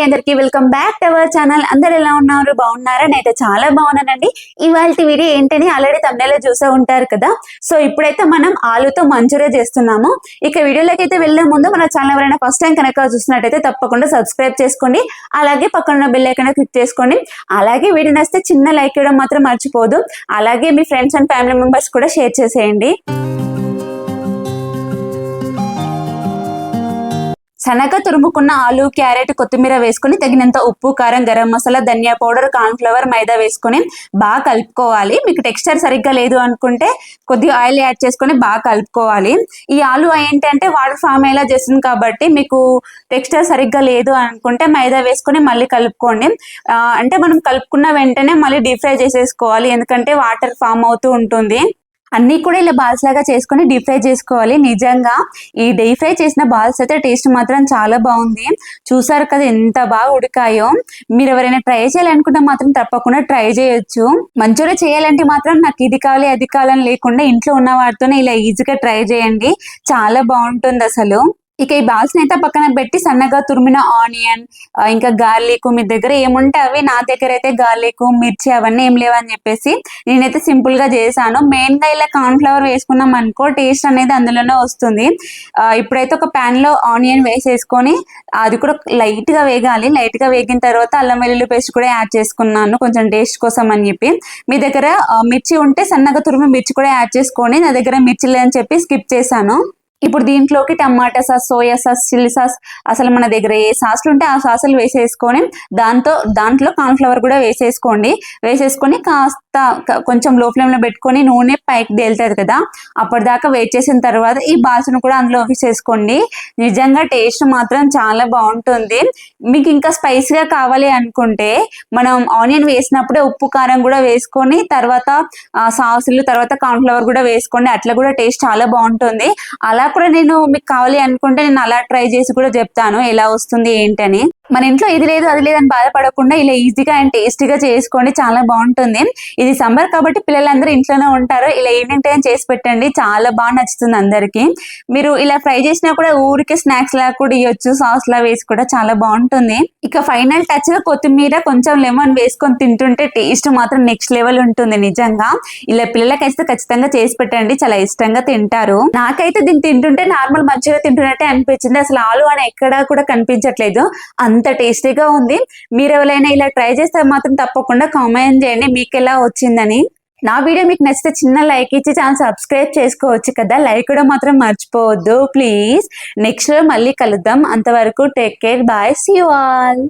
అందరికి welcome back to our channel. అందరు ఎలా ఉన్నారు? బాగున్నారా? నేనైతే చాలా బాగున్నానండి. ఇవాళ వీడియో ఏంటని ఆల్రెడీ తమిళలో చూసే ఉంటారు కదా. సో ఇప్పుడైతే మనం ఆలుతో మంచూరియా చేస్తున్నాము. ఇక వీడియోలోకి అయితే వెళ్ళే ముందు మన ఛానల్ ఎవరైనా ఫస్ట్ టైం కనుక చూసినట్టయితే తప్పకుండా సబ్స్క్రైబ్ చేసుకోండి. అలాగే పక్కన ఉన్న బెల్ క్లిక్ చేసుకోండి. అలాగే వీడియో నచ్చితే చిన్న లైక్ ఇవ్వడం మాత్రం మర్చిపోదు. అలాగే మీ ఫ్రెండ్స్ అండ్ ఫ్యామిలీ మెంబర్స్ కూడా షేర్ చేసేయండి. శనగ తురుముకున్న ఆలు క్యారెట్ కొత్తిమీర వేసుకొని తగినంత ఉప్పు కారం గరం మసాలా ధనియా పౌడర్ కార్న్ ఫ్లవర్ మైదా వేసుకొని బాగా కలుపుకోవాలి. మీకు టెక్స్చర్ సరిగ్గా లేదు అనుకుంటే కొద్దిగా ఆయిల్ యాడ్ చేసుకొని బాగా కలుపుకోవాలి. ఈ ఆలు ఏంటంటే వాటర్ ఫామ్ అయ్యేలా చేస్తుంది కాబట్టి మీకు టెక్స్చర్ సరిగ్గా లేదు అనుకుంటే మైదా వేసుకొని మళ్ళీ కలుపుకోండి. అంటే మనం కలుపుకున్న వెంటనే మళ్ళీ డీప్ ఫ్రై చేసేసుకోవాలి. ఎందుకంటే వాటర్ ఫామ్ అవుతూ ఉంటుంది. అన్నీ కూడా ఇలా బాల్స్ లాగా చేసుకొని డీప్ ఫ్రై చేసుకోవాలి. నిజంగా ఈ డీప్ ఫ్రై చేసిన బాల్స్ అయితే టేస్ట్ మాత్రం చాలా బాగుంది. చూసారు కదా ఎంత బాగా ఉడికాయో. మీరు ఎవరైనా ట్రై చేయాలనుకుంటే మాత్రం తప్పకుండా ట్రై చేయొచ్చు. మంచూరియా చేయాలంటే మాత్రం నాకు ఇది కావాలి అది కావాలని లేకుండా ఇంట్లో ఉన్న వాటితోనే ఇలా ఈజీగా ట్రై చేయండి. చాలా బాగుంటుంది అసలు. ఇక ఈ బాల్స్ అయితే పక్కన పెట్టి సన్నగా తురిమిన ఆనియన్ ఇంకా గార్లిక్ మీ దగ్గర ఏముంటే అవి నా దగ్గర అయితే గార్లిక్ మిర్చి అవన్నీ ఏం లేవని చెప్పేసి నేనైతే సింపుల్గా చేశాను. మెయిన్గా ఇలా కార్న్ ఫ్లవర్ వేసుకున్నాం అనుకో టేస్ట్ అనేది అందులోనే వస్తుంది. ఇప్పుడైతే ఒక పాన్లో ఆనియన్ వేసేసుకొని అది కూడా లైట్గా వేగాలి. లైట్గా వేగిన తర్వాత అల్లం వెల్లుల్లి పేస్ట్ కూడా యాడ్ చేసుకున్నాను కొంచెం టేస్ట్ కోసం అని చెప్పి. మీ దగ్గర మిర్చి ఉంటే సన్నగా తురిమి మిర్చి కూడా యాడ్ చేసుకొని నా దగ్గర మిర్చి లేదని చెప్పి స్కిప్ చేశాను. ఇప్పుడు దీంట్లోకి tomato sauce soya sauce chilli sauce అసలు మన దగ్గర ఏ సాస్లు ఉంటే ఆ సాసులు వేసేసుకొని దాంతో దాంట్లో కార్న్ఫ్లవర్ కూడా వేసేసుకోండి. వేసేసుకొని కాస్త కొంచెం లో ఫ్లేమ్లో పెట్టుకొని నూనె పైకి తేలుతుంది కదా అప్పటిదాకా వెయిట్ చేసిన తర్వాత ఈ బాల్స్ను కూడా అందులో వేసేసుకోండి. నిజంగా టేస్ట్ మాత్రం చాలా బాగుంటుంది. మీకు ఇంకా స్పైసీగా కావాలి అనుకుంటే మనం ఆనియన్ వేసినప్పుడే ఉప్పు కారం కూడా వేసుకొని తర్వాత ఆ, సాసులు తర్వాత కార్న్ఫ్లవర్ కూడా వేసుకోండి. అట్లా కూడా టేస్ట్ చాలా బాగుంటుంది. అలా కూడా నేను మీకు కావాలి అనుకుంటే నేను అలా ట్రై చేసి కూడా చెప్తాను ఎలా వస్తుంది ఏంటని. మన ఇంట్లో ఇది లేదు అది లేదని బాధపడకుండా ఇలా ఈజీగా అండ్ టేస్టీగా చేసుకోండి. చాలా బాగుంటుంది. ఇది సమ్మర్ కాబట్టి పిల్లలందరూ ఇంట్లోనే ఉంటారు. ఇలా ఈవినింగ్ టైం చేసి పెట్టండి. చాలా బాగా నచ్చుతుంది అందరికి. మీరు ఇలా ఫ్రై చేసినా కూడా ఊరికే స్నాక్స్ లాగా కూడా ఇవ్వచ్చు సాస్ లా వేసి కూడా చాలా బాగుంటుంది. ఇక ఫైనల్ టచ్గా కొత్తిమీర కొంచెం లెమన్ వేసుకొని తింటుంటే టేస్ట్ మాత్రం నెక్స్ట్ లెవెల్ ఉంటుంది నిజంగా. ఇలా పిల్లలకైతే ఖచ్చితంగా చేసి పెట్టండి. చాలా ఇష్టంగా తింటారు. నాకైతే దీన్ని తింటుంటే నార్మల్ మంచిగా తింటున్నట్టే అనిపించింది. అసలు ఆలు అని ఎక్కడా కూడా కనిపించట్లేదు. అంత అంత టేస్టీగా ఉంది. మీరు ఎవరైనా ఇలా ట్రై చేస్తే మాత్రం తప్పకుండా కామెంట్ చేయండి. మీకు ఎలా వచ్చిందని. నా వీడియో మీకు నచ్చితే చిన్న లైక్ ఇచ్చి ఛానల్ సబ్స్క్రైబ్ చేసుకోవచ్చు కదా. లైక్ కూడా మాత్రం మర్చిపోవద్దు. ప్లీజ్. నెక్స్ట్ మళ్ళీ కలుద్దాం. అంతవరకు take care. Bye. See you all.